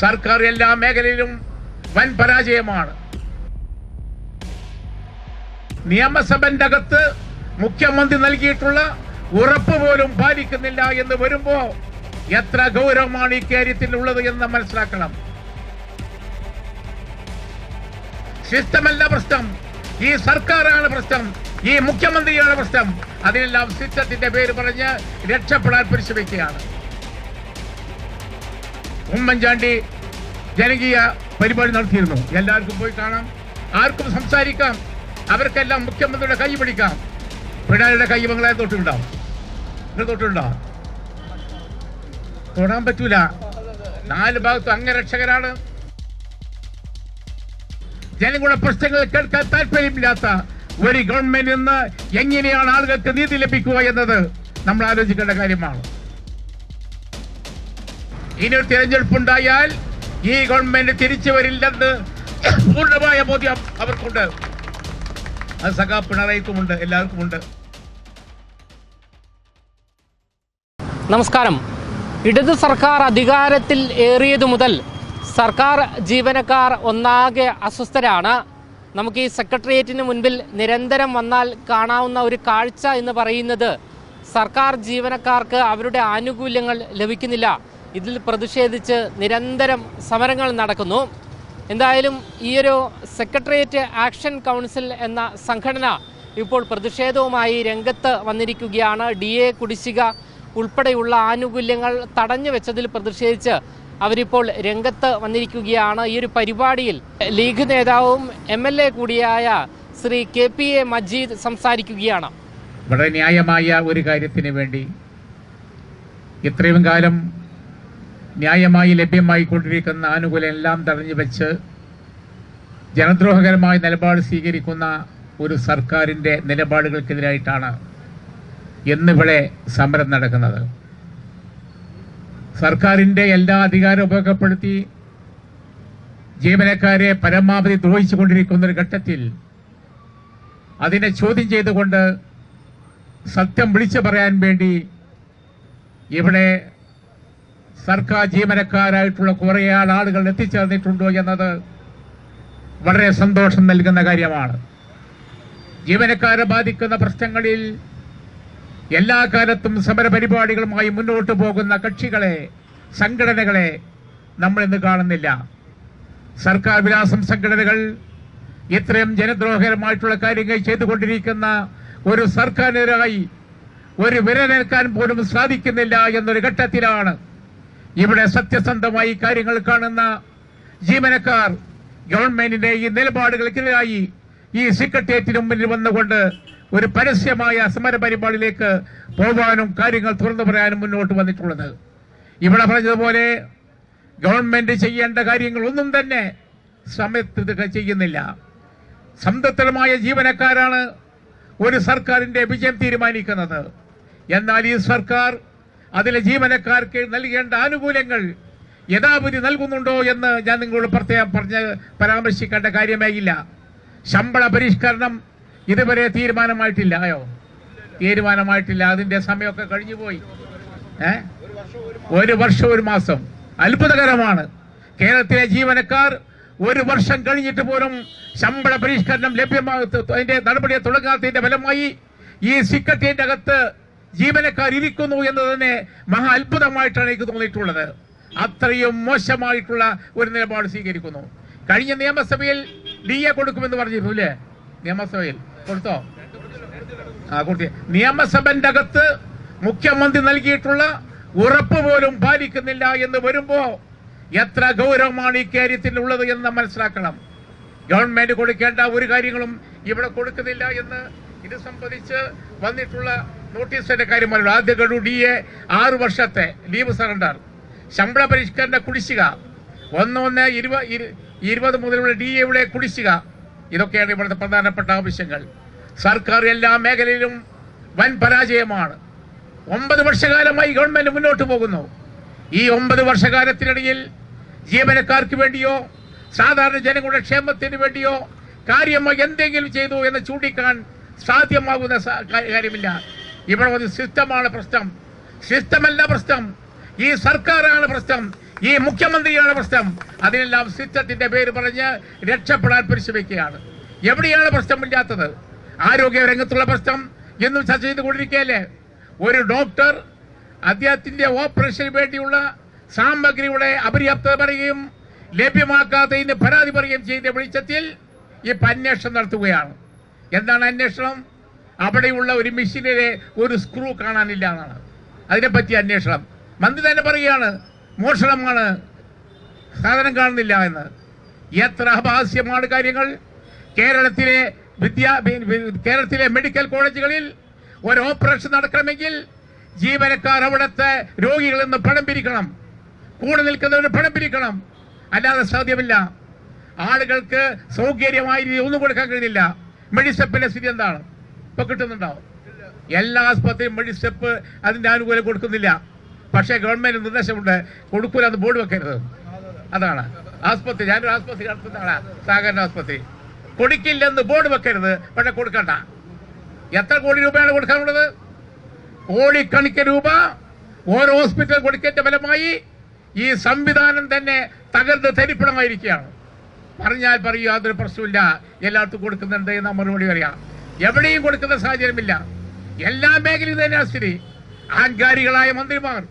സർക്കാർ എല്ലാ മേഖലയിലും വൻ പരാജയമാണ്. നിയമസഭന്റെ അകത്ത് മുഖ്യമന്ത്രി നൽകിയിട്ടുള്ള ഉറപ്പ് പോലും പാലിക്കുന്നില്ല എന്ന് വരുമ്പോ എത്ര ഗൗരവമാണ് ഈ കാര്യത്തിൽ ഉള്ളത് എന്ന് മനസ്സിലാക്കണം. സിസ്റ്റമല്ല പ്രശ്നം. ഈ സർക്കാരാണ് പ്രശ്നം. ഈ മുഖ്യമന്ത്രിയാണ് പ്രശ്നം. അതിനെല്ലാം സിസ്റ്റത്തിന്റെ പേര് പറഞ്ഞ് രക്ഷപ്പെടാൻ പരിശ്രമിക്കുകയാണ്. ഉമ്മൻചാണ്ടി ജനകീയ പരിപാടി നടത്തിയിരുന്നു. എല്ലാവർക്കും പോയി കാണാം. ആർക്കും സംസാരിക്കാം. അവർക്കെല്ലാം മുഖ്യമന്ത്രിയുടെ കൈ പിടിക്കാം. പിണറായിയുടെ കൈ മംഗളെ തൊട്ടുണ്ടാവും നിങ്ങൾ തൊട്ടുണ്ടാവും തൊടാൻ പറ്റൂല. നാല് ഭാഗത്തും അംഗരക്ഷകരാണ്. ജനങ്ങളുടെ പ്രശ്നങ്ങൾ കേൾക്കാൻ താല്പര്യമില്ലാത്ത ഒരു ഗവൺമെന്റ് നിന്ന് എങ്ങനെയാണ് ആളുകൾക്ക് നീതി ലഭിക്കുക എന്നത് നമ്മൾ ആലോചിക്കേണ്ട കാര്യമാണ്. ഇനി ഒരു തിരഞ്ഞെടുപ്പുണ്ടായാൽ ഈ ഗവൺമെന്റ് തിരിച്ചു വരില്ലെന്ന് പൂർണമായ ബോധ്യം അവർക്കുണ്ട്. അത് സഖാ പിണറായിക്കുമുണ്ട് എല്ലാവർക്കുമുണ്ട്. നമസ്കാരം. ഇടതു സർക്കാർ അധികാരത്തിൽ ഏറിയതു മുതൽ സർക്കാർ ജീവനക്കാർ ഒന്നാകെ അസ്വസ്ഥരാണ്. നമുക്ക് ഈ സെക്രട്ടേറിയറ്റിന് മുൻപിൽ നിരന്തരം വന്നാൽ കാണാവുന്ന ഒരു കാഴ്ച എന്ന് പറയുന്നത് സർക്കാർ ജീവനക്കാർക്ക് അവരുടെ ആനുകൂല്യങ്ങൾ ലഭിക്കുന്നില്ല. ഇതിൽ പ്രതിഷേധിച്ച് നിരന്തരം സമരങ്ങൾ നടക്കുന്നു. എന്തായാലും ഈയൊരു സെക്രട്ടേറിയറ്റ് ആക്ഷൻ കൗൺസിൽ എന്ന സംഘടന ഇപ്പോൾ പ്രതിഷേധവുമായി രംഗത്ത് വന്നിരിക്കുകയാണ്. ഡി എ കുടിശ്ശിക ഉൾപ്പെടെയുള്ള ആനുകൂല്യങ്ങൾ തടഞ്ഞു വെച്ചതിൽ പ്രതിഷേധിച്ച് അവരിപ്പോൾ രംഗത്ത് വന്നിരിക്കുകയാണ്. ഈ ഒരു പരിപാടിയിൽ ലീഗ് നേതാവും എം എൽ എ കൂടിയായ Shri K P A Majeed സംസാരിക്കുകയാണ്. വളരെ ന്യായമായ ഒരു കാര്യത്തിന് വേണ്ടി ഇത്രയും കാലം ന്യായമായി ലഭ്യമായി കൊണ്ടിരിക്കുന്ന ആനുകൂല്യം എല്ലാം തടഞ്ഞു വെച്ച് ജനദ്രോഹകരമായ നിലപാട് സ്വീകരിക്കുന്ന ഒരു സർക്കാരിന്റെ നിലപാടുകൾക്കെതിരായിട്ടാണ് ഇന്നിവിടെ സമരം നടക്കുന്നത്. സർക്കാരിന്റെ എല്ലാ അധികാരം ഉപയോഗപ്പെടുത്തി ജീവനക്കാരെ പരമാവധി ദ്രോഹിച്ചു കൊണ്ടിരിക്കുന്ന ഒരു ഘട്ടത്തിൽ അതിനെ ചോദ്യം ചെയ്തുകൊണ്ട് സത്യം വിളിച്ചു പറയാൻ വേണ്ടി ഇവിടെ സർക്കാർ ജീവനക്കാരായിട്ടുള്ള കുറേ ആളുകൾ എത്തിച്ചേർന്നിട്ടുണ്ടോ എന്നത് വളരെ സന്തോഷം നൽകുന്ന കാര്യമാണ്. ജീവനക്കാരെ ബാധിക്കുന്ന പ്രശ്നങ്ങളിൽ എല്ലാ കാലത്തും സമരപരിപാടികളുമായി മുന്നോട്ട് പോകുന്ന കക്ഷികളെ സംഘടനകളെ നമ്മൾ ഇന്ന് കാണുന്നില്ല. സർക്കാർ വിലാസം സംഘടനകൾ ഇത്രയും ജനദ്രോഹകരമായിട്ടുള്ള കാര്യങ്ങൾ ചെയ്തുകൊണ്ടിരിക്കുന്ന ഒരു സർക്കാരിനെതിരായി ഒരു വിരലേൽക്കാൻ പോലും സാധിക്കുന്നില്ല എന്നൊരു ഘട്ടത്തിലാണ് ഇവിടെ സത്യസന്ധമായി കാര്യങ്ങൾ കാണുന്ന ജീവനക്കാർ ഗവൺമെന്റിന്റെ ഈ നിലപാടുകൾക്കെതിരായി ഈ സെക്രട്ടേറിയറ്റിന് മുന്നിൽ വന്നുകൊണ്ട് ഒരു പരസ്യമായ സമര പരിപാടിയിലേക്ക് പോകാനും കാര്യങ്ങൾ തുറന്നു പറയാനും മുന്നോട്ട് വന്നിട്ടുള്ളത്. ഇവിടെ പറഞ്ഞതുപോലെ ഗവൺമെന്റ് ചെയ്യേണ്ട കാര്യങ്ങൾ ഒന്നും തന്നെ സമയത്ത് ചെയ്യുന്നില്ല. സംതൃപ്തമായ ജീവനക്കാരാണ് ഒരു സർക്കാരിന്റെ വിജയം തീരുമാനിക്കുന്നത്. എന്നാൽ ഈ സർക്കാർ അതിലെ ജീവനക്കാർക്ക് നൽകേണ്ട ആനുകൂല്യങ്ങൾ യഥാപതി നൽകുന്നുണ്ടോ എന്ന് ഞാൻ നിങ്ങളോട് പ്രത്യേകം പറഞ്ഞ് പരാമർശിക്കേണ്ട കാര്യമേ ഇല്ല. ശമ്പള പരിഷ്കരണം ഇതുവരെ തീരുമാനമായിട്ടില്ല. അയോ തീരുമാനമായിട്ടില്ല. അതിന്റെ സമയമൊക്കെ കഴിഞ്ഞു പോയി ഏ? ഒരു വർഷം ഒരു മാസം. അത്ഭുതകരമാണ്. കേരളത്തിലെ ജീവനക്കാർ ഒരു വർഷം കഴിഞ്ഞിട്ട് പോലും ശമ്പള പരിഷ്കരണം ലഭ്യമാകത്ത് അതിന്റെ നടപടിയെ തുടങ്ങാത്തതിന്റെ ഫലമായി ഈ സിക്കറ്റിന്റെ അകത്ത് ജീവനക്കാർ ഇരിക്കുന്നു എന്ന് തന്നെ മഹാ അത്ഭുതമായിട്ടാണ് എനിക്ക് തോന്നിയിട്ടുള്ളത്. അത്രയും മോശമായിട്ടുള്ള ഒരു നിലപാട് സ്വീകരിക്കുന്നു. കഴിഞ്ഞ നിയമസഭയിൽ ഡി എ കൊടുക്കുമെന്ന് പറഞ്ഞിരുന്നു അല്ലേ? നിയമസഭയിൽ. കൊടുത്തോ? ആ കൊടുത്തി. നിയമസഭന്റെ അകത്ത് മുഖ്യമന്ത്രി നൽകിയിട്ടുള്ള ഉറപ്പ് പോലും പാലിക്കുന്നില്ല എന്ന് വരുമ്പോ എത്ര ഗൗരവമാണ് ഈ കാര്യത്തിൽ ഉള്ളത് എന്ന് മനസ്സിലാക്കണം. ഗവൺമെന്റ് കൊടുക്കേണ്ട ഒരു കാര്യങ്ങളും ഇവിടെ കൊടുക്കുന്നില്ല എന്ന് ഇത് സംബന്ധിച്ച് വന്നിട്ടുള്ള നോട്ടീസിന്റെ കാര്യം പറഞ്ഞു ആദ്യ ഗഡു ഡി എ ആറ് വർഷത്തെ ലീവ് സറണ്ടർ ശമ്പള പരിഷ്കരണ കുടിശ്ശിക. ഒന്ന് ഒന്ന് ഇരുപ ഇരു- ഇരുപത് മുതലുള്ള ഡി എയുടെ കുടിശ്ശിക. ഇതൊക്കെയാണ് ഇവിടുത്തെ പ്രധാനപ്പെട്ട ആവശ്യങ്ങൾ. സർക്കാർ എല്ലാ മേഖലയിലും വൻ പരാജയമാണ്. ഒമ്പത് വർഷകാലമായി ഗവൺമെന്റ് മുന്നോട്ട് പോകുന്നു. ഈ ഒമ്പത് വർഷകാലത്തിനിടയിൽ ജീവനക്കാർക്ക് വേണ്ടിയോ സാധാരണ ജനങ്ങളുടെ ക്ഷേമത്തിന് വേണ്ടിയോ കാര്യമായി എന്തെങ്കിലും ചെയ്തു എന്ന് ചൂണ്ടിക്കാൻ സാധ്യമാകുന്ന കാര്യമില്ല. ഇവിടെ ഒരു സിസ്റ്റമാണ് പ്രശ്നം. സിസ്റ്റമല്ല പ്രശ്നം. ഈ സർക്കാരാണ് പ്രശ്നം. ഈ മുഖ്യമന്ത്രിയാണ് പ്രശ്നം. അതിനെല്ലാം സിസ്റ്റത്തിന്റെ പേര് പറഞ്ഞ് രക്ഷപ്പെടാൻ പരിശ്രമിക്കുകയാണ്. എവിടെയാണ് പ്രശ്നമില്ലാത്തത്? ആരോഗ്യ രംഗത്തുള്ള പ്രശ്നം എന്നും ചർച്ച ചെയ്തുകൊണ്ടിരിക്കുകയല്ലേ? ഒരു ഡോക്ടർ അദ്ദേഹത്തിന്റെ ഓപ്പറേഷന് വേണ്ടിയുള്ള സാമഗ്രിയുടെ അപര്യാപ്തത പറയുകയും ലഭ്യമാക്കാത്തതിന് പരാതി പറയുകയും ചെയ്ത വെളിച്ചത്തിൽ ഇപ്പൊ അന്വേഷണം നടത്തുകയാണ്. എന്താണ് അന്വേഷണം? അവിടെയുള്ള ഒരു മെഷീനിലെ ഒരു സ്ക്രൂ കാണാനില്ല എന്നാണ്. അതിനെപ്പറ്റി അന്വേഷണം. മന്ത്രി തന്നെ പറയുകയാണ് മോഷണമാണ് സാധനം കാണുന്നില്ല എന്ന്. എത്ര അപഹാസ്യമാണ് കാര്യങ്ങൾ. കേരളത്തിലെ വിദ്യാ കേരളത്തിലെ മെഡിക്കൽ കോളേജുകളിൽ ഒരു ഓപ്പറേഷൻ നടക്കണമെങ്കിൽ ജീവനക്കാർ അവിടുത്തെ രോഗികളിൽ നിന്ന് പണം പിരിക്കണം. കൂടെ നിൽക്കുന്നവന് പണം പിരിക്കണം. അല്ലാതെ സാധ്യമല്ല. ആളുകൾക്ക് സൗകര്യമായി ഒന്നും കൊടുക്കാൻ കഴിയുന്നില്ല. മെഡിസപ്പിന്റെ സ്ഥിതി എന്താണ്? ഇപ്പൊ കിട്ടുന്നുണ്ടാവും. എല്ലാ ആസ്പത്രിയും മെഡിസെപ്പ് അതിന്റെ ആനുകൂല്യം കൊടുക്കുന്നില്ല. പക്ഷേ ഗവൺമെന്റ് നിർദ്ദേശമുണ്ട്. കൊടുക്കൂല അത് ബോർഡ് വെക്കരുത്. അതാണ്. ആസ്പത്രി ഞാനൊരു ആസ്പത്രി നടത്തുന്നതാണ് സഹകരണ ആസ്പത്രി. കൊടുക്കില്ലെന്ന് ബോർഡ് വെക്കരുത്. പക്ഷെ കൊടുക്കണ്ട. എത്ര കോടി രൂപയാണ് കൊടുക്കാനുള്ളത്? കോടിക്കണക്കിന് രൂപ ഓരോ ഹോസ്പിറ്റൽ കൊടുക്കേണ്ട ഫലമായി ഈ സംവിധാനം തന്നെ തകർന്ന് തരിപ്പണമായിരിക്കുകയാണ്. പറഞ്ഞാൽ പറയൂ യാതൊരു പ്രശ്നമില്ല എല്ലായിടത്തും കൊടുക്കുന്നുണ്ട് എന്ന മറുപടി അറിയാം എവിടെയും കൊടുക്കുന്ന സാഹചര്യമില്ല. എല്ലാ മേഖലയും തന്നെ സ്ഥിതി ആൻകാരികളായ മന്ത്രിമാർ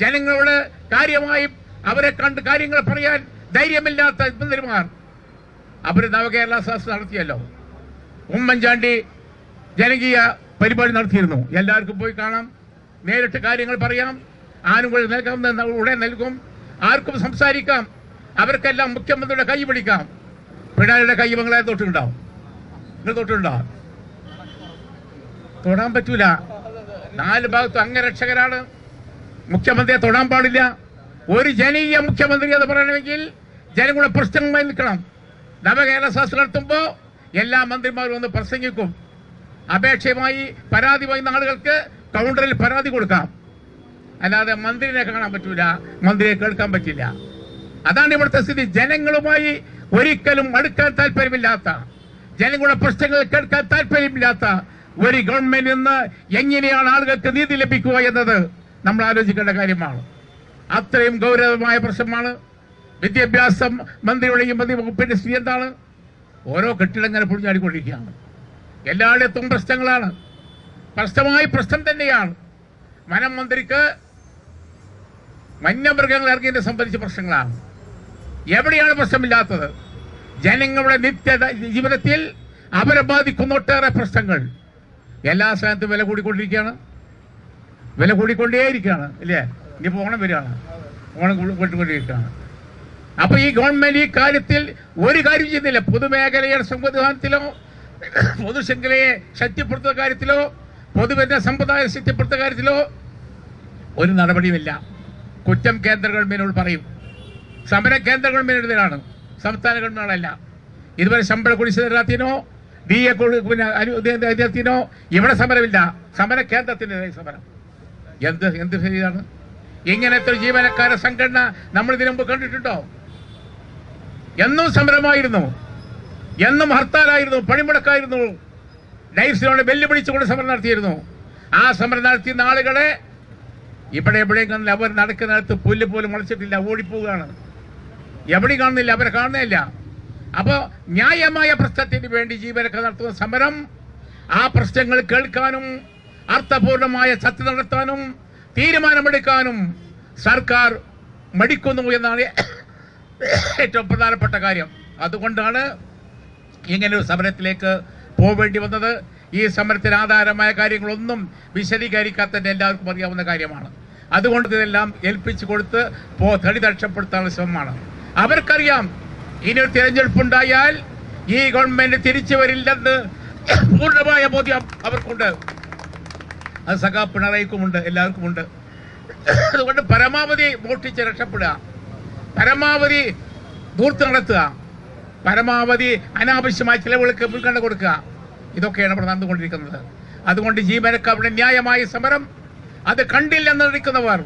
ജനങ്ങളോട് കാര്യമായി അവരെ കണ്ട് കാര്യങ്ങൾ പറയാൻ ധൈര്യമില്ലാത്ത മന്ത്രിമാർ. അവർ നവകേരള സദസ് നടത്തിയല്ലോ. ഉമ്മൻചാണ്ടി ജനകീയ പരിപാടി നടത്തിയിരുന്നു. എല്ലാവർക്കും പോയി കാണാം. നേരിട്ട് കാര്യങ്ങൾ പറയാം. ആനുകൂല്യം നൽകാം ഉടൻ നൽകും. ആർക്കും സംസാരിക്കാം. അവർക്കെല്ലാം മുഖ്യമന്ത്രിയുടെ കൈ പിടിക്കാം. പിണറായിയുടെ കൈ നിങ്ങളെ തൊട്ടുണ്ടാവും നിങ്ങൾ തൊട്ടുണ്ടോ തൊടാൻ പറ്റൂല. നാല് ഭാഗത്തും അംഗരക്ഷകരാണ്. മുഖ്യമന്ത്രിയെ തൊടാൻ പാടില്ല. ഒരു ജനീയ മുഖ്യമന്ത്രി എന്ന് പറയണമെങ്കിൽ ജനങ്ങളുടെ പ്രശ്നങ്ങളായി നിൽക്കണം. നവകേരള ശാസ്ത്രം നടത്തുമ്പോൾ എല്ലാ മന്ത്രിമാരും ഒന്ന് പ്രസംഗിക്കും. അപേക്ഷയുമായി പരാതി പറയുന്ന ആളുകൾക്ക് കൗണ്ടറിൽ പരാതി കൊടുക്കാം. അല്ലാതെ മന്ത്രിനെ കാണാൻ പറ്റൂല. മന്ത്രിയെ കേൾക്കാൻ പറ്റില്ല. അതാണ് ഇവിടുത്തെ സ്ഥിതി. ജനങ്ങളുമായി ഒരിക്കലും അടുക്കാൻ താല്പര്യമില്ലാത്ത ജനങ്ങളുടെ പ്രശ്നങ്ങൾ കേൾക്കാൻ താല്പര്യമില്ലാത്ത ഒരു ഗവൺമെന്റ് നിന്ന് എങ്ങനെയാണ് ആളുകൾക്ക് നീതി ലഭിക്കുക എന്നത് നമ്മൾ ആലോചിക്കേണ്ട കാര്യമാണ്. അത്രയും ഗൗരവമായ പ്രശ്നമാണ്. വിദ്യാഭ്യാസ മന്ത്രിയുടെയും മന്ത്രി വകുപ്പിന്റെ സ്ഥിതി എന്താണ്? ഓരോ കെട്ടിടങ്ങനെ പൊളിഞ്ഞാടിക്കൊണ്ടിരിക്കുകയാണ്. എല്ലായിടത്തും പ്രശ്നങ്ങളാണ്. പ്രശ്നമായി പ്രശ്നം തന്നെയാണ്. വനം മന്ത്രിക്ക് വന്യമൃഗങ്ങൾ ഇറങ്ങിയതിനെ സംബന്ധിച്ച പ്രശ്നങ്ങളാണ്. എവിടെയാണ് പ്രശ്നമില്ലാത്തത്? ജനങ്ങളുടെ നിത്യ ജീവിതത്തിൽ അവരെ ബാധിക്കുന്ന ഒട്ടേറെ പ്രശ്നങ്ങൾ. എല്ലാ സ്ഥലത്തും വില കൂടിക്കൊണ്ടിരിക്കുകയാണ്. വില കൂടിക്കൊണ്ടേയിരിക്കുകയാണ് ഇല്ലേ? ഇനിയിപ്പോൾ ഓണം വരികയാണ്. ഓണം കൂടി- കൂട്ടിക്കൊണ്ടിരിക്കുകയാണ് അപ്പൊ ഈ ഗവൺമെന്റ് ഈ കാര്യത്തിൽ ഒരു കാര്യം ചെയ്യുന്നില്ല. പൊതുമേഖലയുടെ സംവിധാനത്തിലോ പൊതുശൃംഖലയെ ശക്തിപ്പെടുത്തുന്ന കാര്യത്തിലോ പൊതുവിന്റെ സമ്പ്രദായം ശക്തിപ്പെടുത്തുന്ന കാര്യത്തിലോ ഒരു നടപടിയുമില്ല. കുറ്റം കേന്ദ്ര ഗവൺമെന്റിനോട് പറയും. സമര കേന്ദ്ര ഗവൺമെന്റിനെതിരാണ് സംസ്ഥാന ഗവൺമെന്റുകളല്ല. ഇതുവരെ ശമ്പള കുടിശ്ശിക തരാത്തിനോ ഡി എ പിന്നെ ഇവിടെ സമരമില്ല. സമര കേന്ദ്രത്തിന്റെ സമരം. എന്ത് എന്ത് ശരിയാണ് ഇങ്ങനത്തെ ജീവനക്കാരെ സംഘടന നമ്മൾ ഇതിനു മുമ്പ് കണ്ടിട്ടുണ്ടോ? എന്നും സമരമായിരുന്നു. എന്നും ഹർത്താലായിരുന്നു. പണിമുടക്കായിരുന്നു. ഡൈസിനോട് വെല്ലുവിളിച്ചുകൊണ്ട് സമരം നടത്തിയിരുന്നു. ആ സമരം നടത്തിയ ആളുകളെ ഇവിടെ എവിടെയും കാണുന്നില്ല. അവർ നടക്കുന്നിടത്ത് പുല്ല് പോലും മുളച്ചിട്ടില്ല. ഓടിപ്പോവുകയാണ്. എവിടെയും കാണുന്നില്ല. അവരെ കാണുന്നില്ല അപ്പോൾ ന്യായമായ പ്രശ്നത്തിന് വേണ്ടി ജീവനൊക്കെ നടത്തുന്ന സമരം ആ പ്രശ്നങ്ങൾ കേൾക്കാനും അർത്ഥപൂർണമായ ചർച്ച നടത്താനും തീരുമാനമെടുക്കാനും സർക്കാർ മടിക്കുന്നു എന്നാണ് ഏറ്റവും പ്രധാനപ്പെട്ട കാര്യം. അതുകൊണ്ടാണ് ഇങ്ങനെ ഒരു സമരത്തിലേക്ക് പോവേണ്ടി വന്നത്. ഈ സമരത്തിന് ആധാരമായ കാര്യങ്ങളൊന്നും വിശദീകരിക്കാത്ത എല്ലാവർക്കും അറിയാവുന്ന കാര്യമാണ്. അതുകൊണ്ട് ഇതെല്ലാം ഏൽപ്പിച്ചു കൊടുത്ത് പോ തടി രക്ഷപ്പെടുത്താനുള്ള ശ്രമമാണ്. അവർക്കറിയാം ഇനി ഒരു തിരഞ്ഞെടുപ്പുണ്ടായാൽ ഈ ഗവൺമെന്റ് തിരിച്ചു വരില്ലെന്ന് പൂർണമായ ബോധ്യം അവർക്കുണ്ട്. അത് സഖാ പിണറായിക്കുമുണ്ട് എല്ലാവർക്കുമുണ്ട്. അതുകൊണ്ട് പരമാവധി മോഷ്ടിച്ച് രക്ഷപ്പെടുക. പരമാവധി ദൂർത്ത് നടത്തുക. പരമാവധി അനാവശ്യമായ ചിലവുകൾക്ക് മുൻഗണന കൊടുക്കുക. ഇതൊക്കെയാണ് ഇവിടെ നടന്നുകൊണ്ടിരിക്കുന്നത്. അതുകൊണ്ട് ജീവനക്കാരുടെ ന്യായമായ സമരം അത് കണ്ടില്ലെന്ന് നിൽക്കുന്നവർ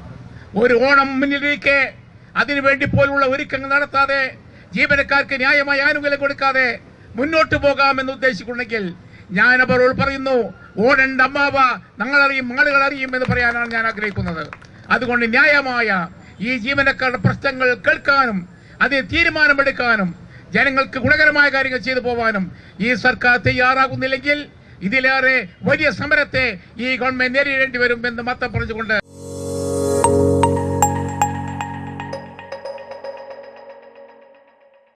ഒരു ഓണം മുന്നിലിരിക്കെ അതിനുവേണ്ടി പോലുള്ള ഒരുക്കങ്ങൾ നടത്താതെ ജീവനക്കാർക്ക് ന്യായമായ ആനുകൂല്യം കൊടുക്കാതെ മുന്നോട്ട് പോകാമെന്ന് ഉദ്ദേശിക്കുന്നെങ്കിൽ ഞാൻ അവരോട് പറയുന്നു ഓടണ്ട അമ്മാവ ഞങ്ങളറിയും ആളുകൾ അറിയും എന്ന് പറയാനാണ് ഞാൻ ആഗ്രഹിക്കുന്നത്. അതുകൊണ്ട് ന്യായമായ ഈ ജീവനക്കാരുടെ പ്രശ്നങ്ങൾ കേൾക്കാനും അതിന് തീരുമാനമെടുക്കാനും ജനങ്ങൾക്ക് ഗുണകരമായ കാര്യങ്ങൾ ചെയ്തു പോകാനും ഈ സർക്കാർ തയ്യാറാകുന്നില്ലെങ്കിൽ ഇതിലേറെ വലിയ സമരത്തെ ഈ ഗവൺമെന്റ് നേരിടേണ്ടി വരും എന്ന് മാത്രം പറഞ്ഞുകൊണ്ട്